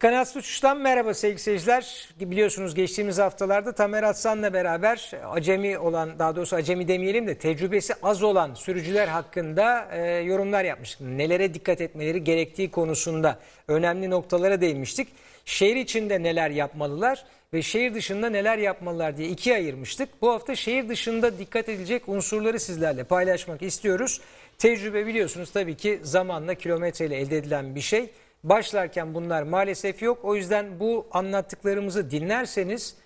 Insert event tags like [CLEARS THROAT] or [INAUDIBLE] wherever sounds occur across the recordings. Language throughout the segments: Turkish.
Kanat Uçuş'tan merhaba sevgili seyirciler. Biliyorsunuz geçtiğimiz haftalarda Tamer Atsan'la beraber acemi olan daha doğrusu acemi demeyelim de tecrübesi az olan sürücüler hakkında e, yorumlar yapmıştık. Nelere dikkat etmeleri gerektiği konusunda önemli noktalara değinmiştik. Şehir içinde neler yapmalılar ve şehir dışında neler yapmalılar diye ikiye ayırmıştık. Bu hafta şehir dışında dikkat edilecek unsurları sizlerle paylaşmak istiyoruz. Tecrübe biliyorsunuz tabii ki zamanla kilometreyle elde edilen bir şey. Başlarken bunlar maalesef yok. O yüzden bu anlattıklarımızı dinlerseniz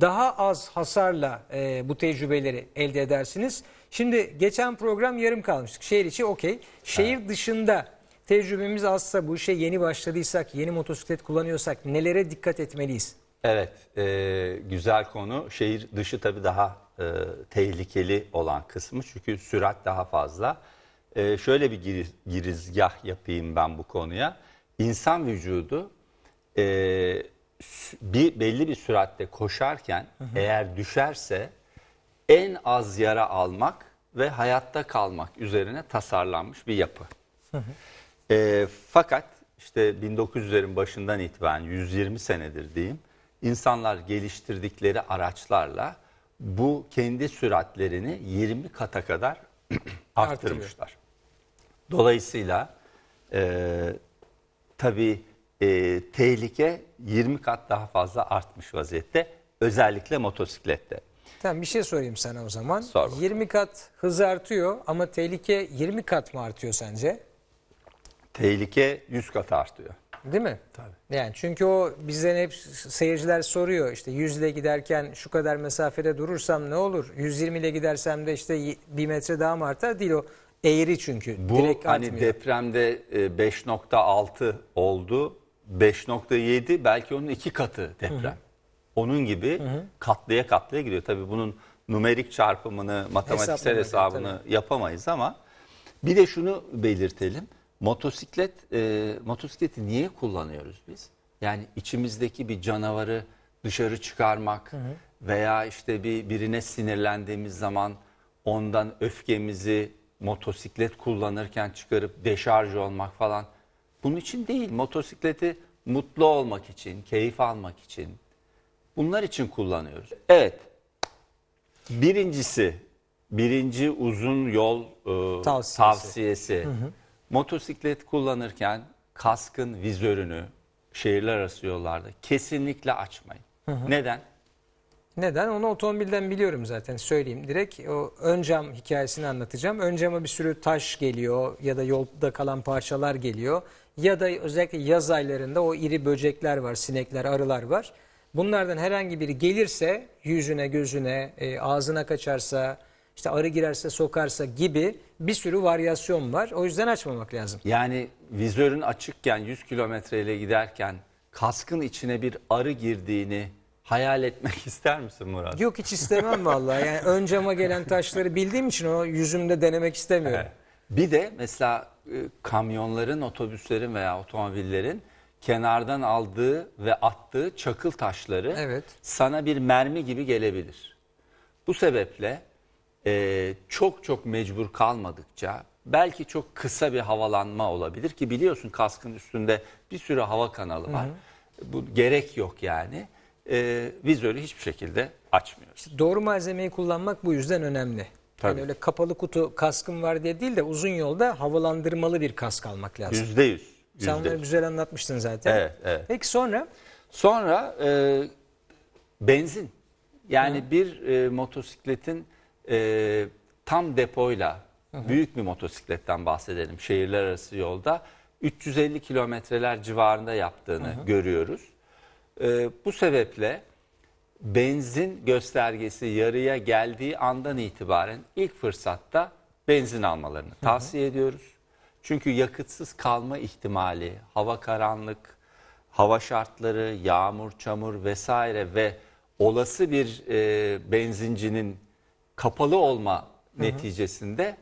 daha az hasarla e, bu tecrübeleri elde edersiniz. Şimdi geçen program yarım kalmıştık. Şehir içi okey. Şehir dışında tecrübemiz azsa bu işe yeni başladıysak, yeni motosiklet kullanıyorsak nelere dikkat etmeliyiz? Evet, e, güzel konu. Şehir dışı tabii daha e, tehlikeli olan kısmı çünkü sürat daha fazla. E, şöyle bir giriz, girizgah yapayım ben bu konuya. İnsan vücudu e, bir belli bir süratte koşarken eğer düşerse en az yara almak ve hayatta kalmak üzerine tasarlanmış bir yapı. E, fakat işte 1900'lerin başından itibaren 120 senedir diyeyim insanlar geliştirdikleri araçlarla bu kendi süratlerini 20 kata kadar [CLEARS THROAT] arttırmışlar. Dolayısıyla e, tabii e, tehlike 20 kat daha fazla artmış vaziyette özellikle motosiklette. Tamam bir şey sorayım sana o zaman. Sor bakalım. 20 kat hız artıyor ama tehlike 20 kat mı artıyor sence? Tehlike 100 kat artıyor. Değil mi? Tabii. Yani çünkü o bizden hep seyirciler soruyor işte 100 ile giderken şu kadar mesafede durursam ne olur? 120 ile gidersem de işte bir metre daha mı artar? Değil o eğri çünkü. Bu Direkt hani artmıyor. depremde e, 5.6 oldu. 5.7 belki onun iki katı deprem. Onun gibi katlıya katlıya gidiyor. Tabii bunun numerik çarpımını, matematiksel hesabını yapamayız ama bir de şunu belirtelim. Motosiklet, e, motosikleti niye kullanıyoruz biz? Yani içimizdeki bir canavarı dışarı çıkarmak veya işte bir birine sinirlendiğimiz zaman ondan öfkemizi motosiklet kullanırken çıkarıp deşarj olmak falan. Bunun için değil. Motosikleti mutlu olmak için, keyif almak için, bunlar için kullanıyoruz. Evet. Birincisi, birinci uzun yol e, Tavsiyesi. tavsiyesi. Motosiklet kullanırken kaskın vizörünü şehirler arası yollarda kesinlikle açmayın. Neden? Neden? Onu otomobilden biliyorum zaten söyleyeyim direkt. O ön cam hikayesini anlatacağım. Ön cama bir sürü taş geliyor ya da yolda kalan parçalar geliyor. Ya da özellikle yaz aylarında o iri böcekler var, sinekler, arılar var. Bunlardan herhangi biri gelirse yüzüne, gözüne, e, ağzına kaçarsa, işte arı girerse, sokarsa gibi bir sürü varyasyon var. O yüzden açmamak lazım. Yani vizörün açıkken 100 kilometreyle giderken kaskın içine bir arı girdiğini hayal etmek [LAUGHS] ister misin Murat? Yok hiç istemem vallahi. Yani ön cama gelen taşları bildiğim için o yüzümde denemek istemiyorum. Evet. Bir de mesela e, kamyonların, otobüslerin veya otomobillerin kenardan aldığı ve attığı çakıl taşları Evet. sana bir mermi gibi gelebilir. Bu sebeple e, çok çok mecbur kalmadıkça belki çok kısa bir havalanma olabilir ki biliyorsun kaskın üstünde bir sürü hava kanalı var. Bu gerek yok yani. E, vizörü hiçbir şekilde açmıyoruz. Doğru malzemeyi kullanmak bu yüzden önemli. Tabii. Yani öyle kapalı kutu kaskım var diye değil de uzun yolda havalandırmalı bir kask almak lazım. Yüzde yüz. Sen yüz. güzel anlatmıştın zaten. Evet, evet. Peki sonra Sonra e, benzin. Yani bir e, motosikletin e, tam depoyla büyük bir motosikletten bahsedelim şehirler arası yolda 350 kilometreler civarında yaptığını görüyoruz. E, bu sebeple benzin göstergesi yarıya geldiği andan itibaren ilk fırsatta benzin almalarını tavsiye ediyoruz. Çünkü yakıtsız kalma ihtimali, hava karanlık, hava şartları, yağmur, çamur vesaire ve olası bir e, benzincinin kapalı olma neticesinde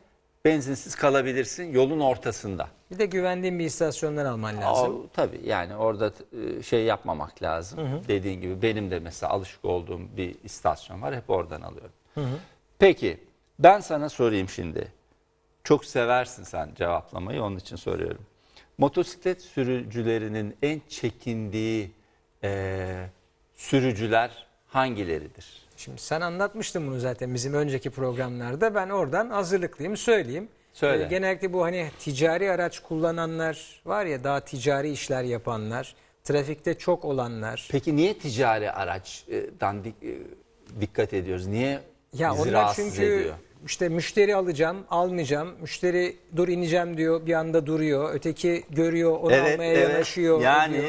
benzinsiz kalabilirsin yolun ortasında. bir de güvendiğin bir istasyondan alman lazım. O, tabii yani orada e, şey yapmamak lazım. Dediğin gibi benim de mesela alışık olduğum bir istasyon var. Hep oradan alıyorum. Peki ben sana sorayım şimdi. Çok seversin sen cevaplamayı onun için soruyorum. Motosiklet sürücülerinin en çekindiği eee, sürücüler hangileridir? Şimdi sen anlatmıştın bunu zaten bizim önceki programlarda. Ben oradan hazırlıklıyım söyleyeyim. Söyle. Ee, genellikle bu hani ticari araç kullananlar var ya daha ticari işler yapanlar, trafikte çok olanlar. Peki niye ticari araçtan dik- e, dikkat ediyoruz? Niye Ya bizi onlar rahatsız çünkü ediyor? işte müşteri alacağım, almayacağım. Müşteri dur ineceğim diyor, bir anda duruyor. Öteki görüyor, onu almaya yanaşıyor, Yani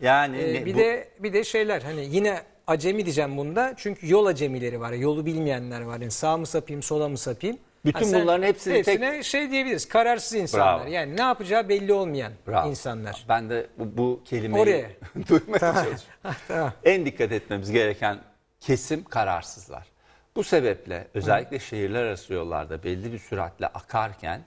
yani Ee, ne- bir bu- de bir de şeyler hani yine acemi diyeceğim bunda. Çünkü yol acemileri var. Yolu bilmeyenler var. Yani sağ mı sapayım, sola mı sapayım? Bütün sen- bunların hepsini tek- hepsine şey diyebiliriz. Kararsız insanlar. Bravo. Yani ne yapacağı belli olmayan Bravo. insanlar. Ben de bu, bu kelimeyi Oraya. [LAUGHS] duymaya çalışıyorum. [LAUGHS] Tamam. En dikkat etmemiz gereken kesim kararsızlar. Bu sebeple özellikle şehirler arası yollarda belli bir süratle akarken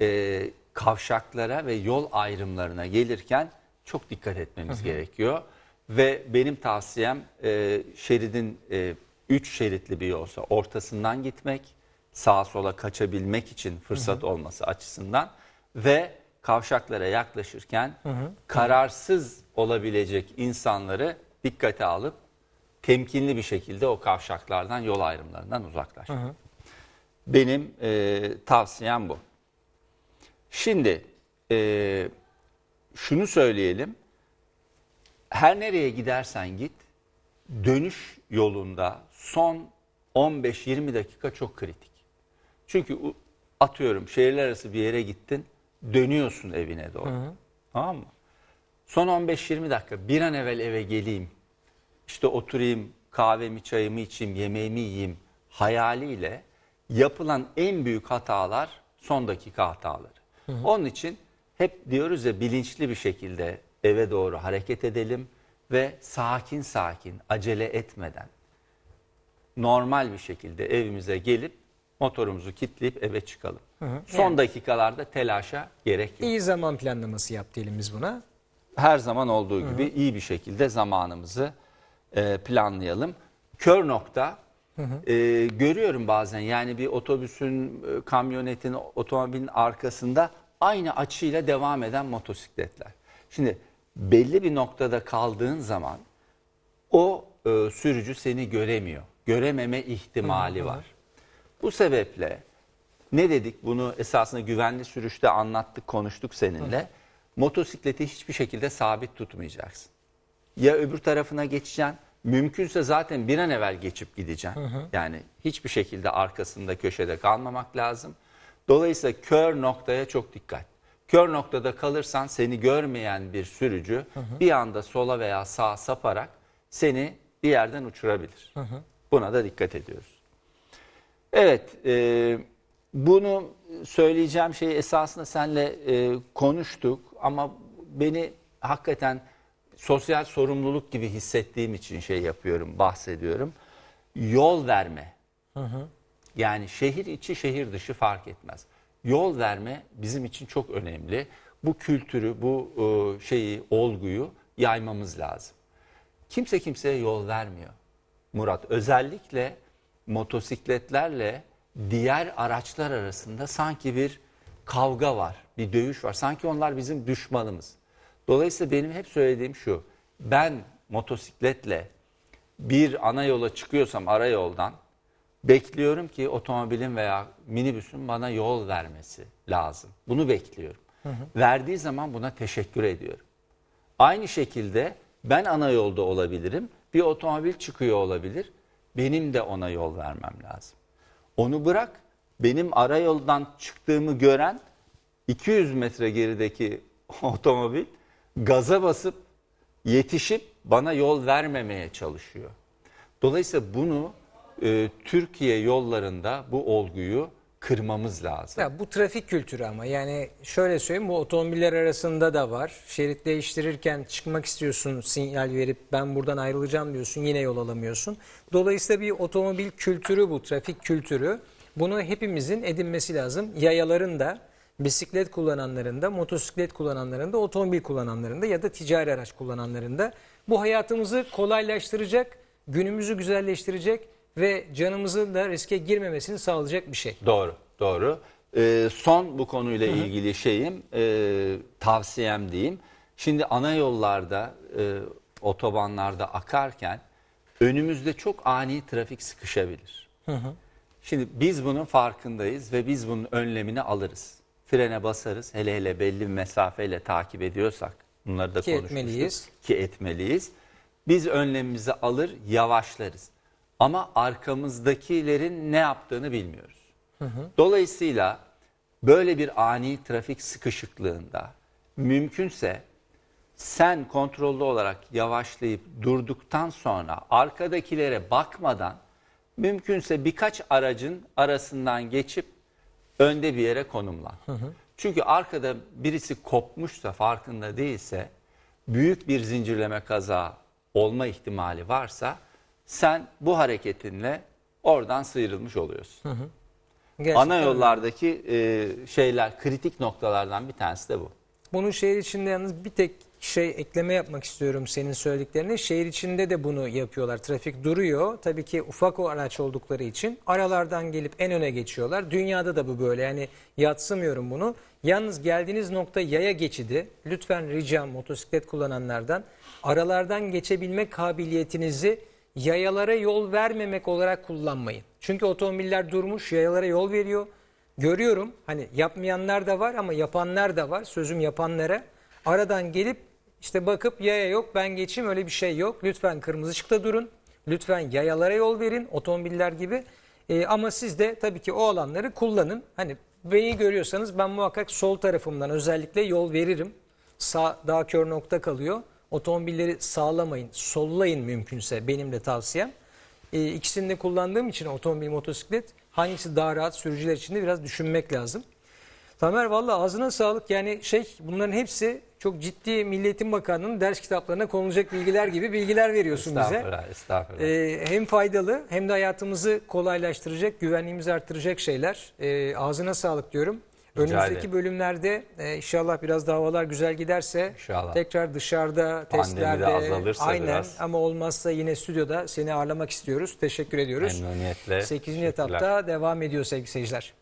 e, kavşaklara ve yol ayrımlarına gelirken çok dikkat etmemiz gerekiyor. Ve benim tavsiyem e, şeridin 3 şeritli bir yolsa ortasından gitmek, sağa sola kaçabilmek için fırsat olması açısından ve kavşaklara yaklaşırken kararsız olabilecek insanları dikkate alıp temkinli bir şekilde o kavşaklardan, yol ayrımlarından uzaklaş. Benim e, tavsiyem bu. Şimdi e, şunu söyleyelim. Her nereye gidersen git, dönüş yolunda son 15-20 dakika çok kritik. Çünkü atıyorum şehirler arası bir yere gittin, dönüyorsun evine doğru. Tamam mı? Son 15-20 dakika bir an evvel eve geleyim, işte oturayım, kahvemi, çayımı içeyim, yemeğimi yiyeyim hayaliyle yapılan en büyük hatalar son dakika hataları. Onun için hep diyoruz ya bilinçli bir şekilde eve doğru hareket edelim ve sakin sakin acele etmeden normal bir şekilde evimize gelip motorumuzu kilitleyip eve çıkalım. Son Yani- dakikalarda telaşa gerek yok. İyi zaman planlaması yap diyelim biz buna. Her zaman olduğu gibi iyi bir şekilde zamanımızı e, planlayalım. Kör nokta e, görüyorum bazen yani bir otobüsün, e, kamyonetin, otomobilin arkasında aynı açıyla devam eden motosikletler. Şimdi belli bir noktada kaldığın zaman o e, sürücü seni göremiyor. Görememe ihtimali var. Bu sebeple ne dedik bunu esasında güvenli sürüşte anlattık, konuştuk seninle. Motosikleti hiçbir şekilde sabit tutmayacaksın. Ya öbür tarafına geçeceksin, mümkünse zaten bir an evvel geçip gideceksin. Yani hiçbir şekilde arkasında köşede kalmamak lazım. Dolayısıyla kör noktaya çok dikkat. Kör noktada kalırsan seni görmeyen bir sürücü bir anda sola veya sağa saparak seni bir yerden uçurabilir. Buna da dikkat ediyoruz. Evet, e, bunu söyleyeceğim şeyi esasında senle e, konuştuk ama beni hakikaten sosyal sorumluluk gibi hissettiğim için şey yapıyorum, bahsediyorum. Yol verme. Yani şehir içi, şehir dışı fark etmez. Yol verme bizim için çok önemli. Bu kültürü, bu e, şeyi, olguyu yaymamız lazım. Kimse kimseye yol vermiyor. Murat özellikle motosikletlerle diğer araçlar arasında sanki bir kavga var, bir dövüş var. Sanki onlar bizim düşmanımız. Dolayısıyla benim hep söylediğim şu. Ben motosikletle bir ana yola çıkıyorsam ara yoldan bekliyorum ki otomobilin veya minibüsün bana yol vermesi lazım. Bunu bekliyorum. Verdiği zaman buna teşekkür ediyorum. Aynı şekilde ben ana yolda olabilirim. Bir otomobil çıkıyor olabilir. Benim de ona yol vermem lazım. Onu bırak. Benim ara yoldan çıktığımı gören 200 metre gerideki [LAUGHS] otomobil gaza basıp yetişip bana yol vermemeye çalışıyor. Dolayısıyla bunu e, Türkiye yollarında bu olguyu kırmamız lazım. Ya bu trafik kültürü ama yani şöyle söyleyeyim bu otomobiller arasında da var. Şerit değiştirirken çıkmak istiyorsun sinyal verip ben buradan ayrılacağım diyorsun yine yol alamıyorsun. Dolayısıyla bir otomobil kültürü bu trafik kültürü. Bunu hepimizin edinmesi lazım. Yayaların da bisiklet kullananların da motosiklet kullananların da otomobil kullananların da ya da ticari araç kullananların da bu hayatımızı kolaylaştıracak, günümüzü güzelleştirecek ve canımızın da riske girmemesini sağlayacak bir şey. Doğru, doğru. Ee, son bu konuyla ilgili şeyim, e, tavsiyem diyeyim. Şimdi ana yollarda, e, otobanlarda akarken önümüzde çok ani trafik sıkışabilir. Şimdi biz bunun farkındayız ve biz bunun önlemini alırız. Frene basarız, hele hele belli bir mesafeyle takip ediyorsak, bunları da Ki konuşmuştuk. etmeliyiz. Ki etmeliyiz. Biz önlemimizi alır, yavaşlarız. Ama arkamızdakilerin ne yaptığını bilmiyoruz. Dolayısıyla böyle bir ani trafik sıkışıklığında mümkünse sen kontrollü olarak yavaşlayıp durduktan sonra arkadakilere bakmadan mümkünse birkaç aracın arasından geçip önde bir yere konumlan. Çünkü arkada birisi kopmuşsa farkında değilse büyük bir zincirleme kaza olma ihtimali varsa sen bu hareketinle oradan sıyrılmış oluyorsun. Gerçekten Ana yollardaki e, şeyler kritik noktalardan bir tanesi de bu. Bunun şehir içinde yalnız bir tek şey ekleme yapmak istiyorum senin söylediklerine. Şehir içinde de bunu yapıyorlar. Trafik duruyor. Tabii ki ufak o araç oldukları için aralardan gelip en öne geçiyorlar. Dünyada da bu böyle. Yani yatsımıyorum bunu. Yalnız geldiğiniz nokta yaya geçidi. Lütfen ricam motosiklet kullananlardan aralardan geçebilme kabiliyetinizi yayalara yol vermemek olarak kullanmayın. Çünkü otomobiller durmuş yayalara yol veriyor. Görüyorum hani yapmayanlar da var ama yapanlar da var. Sözüm yapanlara. Aradan gelip işte bakıp yaya yok ben geçeyim öyle bir şey yok. Lütfen kırmızı ışıkta durun. Lütfen yayalara yol verin otomobiller gibi. Ee, ama siz de tabii ki o alanları kullanın. Hani beni görüyorsanız ben muhakkak sol tarafımdan özellikle yol veririm. Sağ daha kör nokta kalıyor. Otomobilleri sağlamayın, sollayın mümkünse benim de tavsiyem. E, ikisini de kullandığım için otomobil, motosiklet hangisi daha rahat sürücüler için de biraz düşünmek lazım. Tamer valla ağzına sağlık. Yani şey bunların hepsi çok ciddi Milli Eğitim Bakanlığı'nın ders kitaplarına konulacak bilgiler gibi bilgiler veriyorsun bize. Estağfurullah, estağfurullah. Ee, hem faydalı hem de hayatımızı kolaylaştıracak, güvenliğimizi arttıracak şeyler. Ee, ağzına sağlık diyorum. Önümüzdeki bölümlerde e, inşallah biraz daha havalar güzel giderse İnşallah. tekrar dışarıda testlerde azalırsa aynen biraz. ama olmazsa yine stüdyoda seni ağırlamak istiyoruz. Teşekkür ediyoruz. Memnuniyetle. 8. Teşekkürler. etapta devam ediyor sevgili seyirciler.